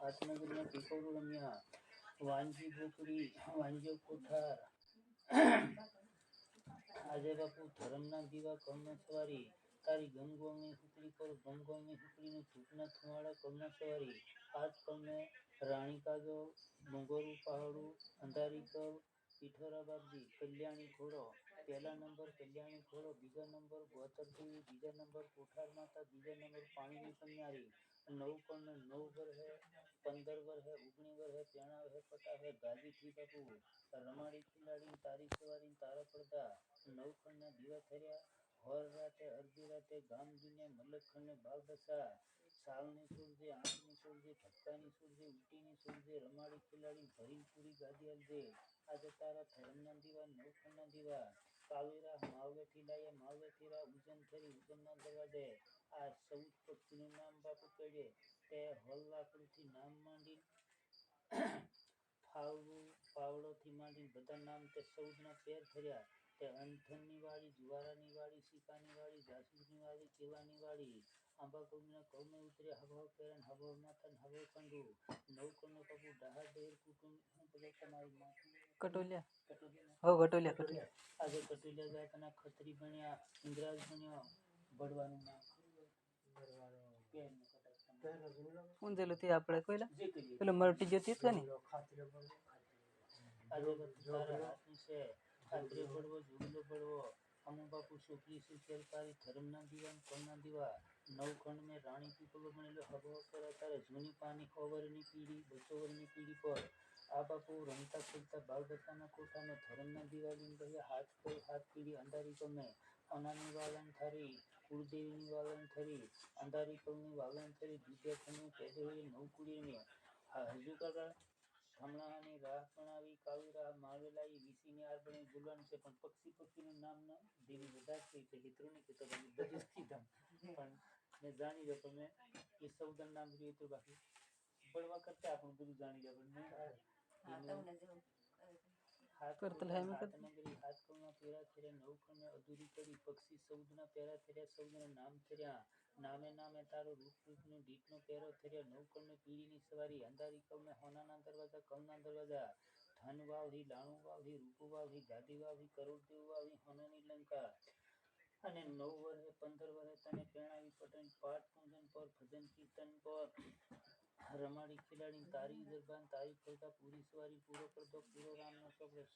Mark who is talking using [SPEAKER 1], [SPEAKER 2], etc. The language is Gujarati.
[SPEAKER 1] હાથનગરના પીપળો રમ્યા. વાંજી બોકડી વાંજીઓ કોઠાર. આજે બાપુ ધરમના દીવા કમના સવારી. તારી ગમગોમની હુકડી પર ગમગોમની હુકડીને ધૂપના થુમાડા કમના સવારી. આજ કમને રાણી કાજો, ડુંગરું પહાડું, અંધારી કલ પીઠોરા બાબજી કલ્યાણી ઘોડો. પહેલા નંબર કલ્યાણી ઘોડો, બીજા નંબર ગોતરજી બીજા નંબર કોઠાર માતા, બીજા નંબર પાણીની કન્યારી. નવ કણ નવ વર હે પંદર વર હે ઓગણી વર હે પેણા હે પટા હે ગાદી થી બાપુ રમાડી ખિલાડી તારી સવારી તારા પડદા નવ ખંડના દીવા થર્યા હોર રાતે અડધી રાતે ગામ દુનિયા મલક ખંડને બાગ દશા સાલની સૂરજે આંખની સૂરજે ઠપકાની સૂરજે ઉટીની સૂરજે રમાડી ખિલાડી ભરી પૂરી ગાદી અલદે આજે તારા ધરમના દીવા નવખંડના દીવા કાવેરા માવલેથી લાયા માવલેથી રા ઉજન થરી ઉજનના દરવાજે આ ચૌદ પક્ષીનું નામ બાપુ કહીએ તે હલ્લાકડીથી નામ માંડી ફાવડું પાવડોથી માંડી બધા નામ તે સૌના પેર થયા તે અંથનની વાળી જુવારાની વાળી સિકાની વાળી જાસૂસની વાળી કેવાની વાળી આંબા કૌના કૌને ઉતરે હવાવ પેરન હવાવ માથન હવાવ કંડુ. નવ કૌને કપુ ડહાર ડેર કુટુંબ હું બધા તમારી માથું
[SPEAKER 2] કટોલિયા. હો કટોલિયા કટોલિયા.
[SPEAKER 1] આજે કટોલિયા જાતના ખત્રી બન્યા ઇન્દ્રાજ બન્યો બળવાનું નામ.
[SPEAKER 2] ઊંધેલું આપણે કોઈલા પેલું મરટી જતી હતી ને
[SPEAKER 1] આજે તારા હાથની છે ખાતરી પડવો જુગલો પડવો અમુ બાપુ મેં બનેલો હવો કર તારે જૂની પાની સો વર્ષની બચોવરની બસો પર આ બાપુ રમતા ખેલતા બાળબચ્ચાના કોઠાને ધર્મના દિવાળી કહ્યા હાથ પર હાથ પીડી અંધારી ગમે અનાની વાલન થરી કુળદેવીની વાલન થરી અંધારી પગની વાલન થરી દૂધિયા ખંડની હોય નવ કુડીને હજુ કાકા હમણાંની રાહ પ્રણાવી કાવીરા એ વીસીની આરબણી બોલવાનું છે, પણ પક્ષી પક્ષીનું નામ ન દેવી વધારે છે એટલે મિત્રો નહીં કહેતો તમે બધું જ પણ મેં જાણી લો તમે એ સૌદન નામ જોયું હતું, બાકી ભણવા કરતા આપણું બધું જાણી લો પણ મેં
[SPEAKER 2] કરતલ હે
[SPEAKER 1] હાથ પેરા થયા નવ અધૂરી કરી પક્ષી સૌદના પેરા થર્યા સૌદના નામ થર્યા નામે નામે તારો રૂપ રૂપનું પેરો થયા નવ પીડીની સવારી અંધારી કળને હોનાના દરવાજા કળના દરવાજા. ધન વાવરી લાણુ વાવરી રૂપુ વાવરી ગાદી વાવરી કરોડદેવ વાવરી હોનાની લંકા. અને નવ વર્ષે પંદર વર્ષે તને પેણાવી પટન પાઠ પૂજન પર ભજન કીર્તન પર. રમાડી ખિલાડી તારી દરબાન તારી કરતા પૂરી સવારી પૂરો કરતો પૂરો રામનો શબ્દ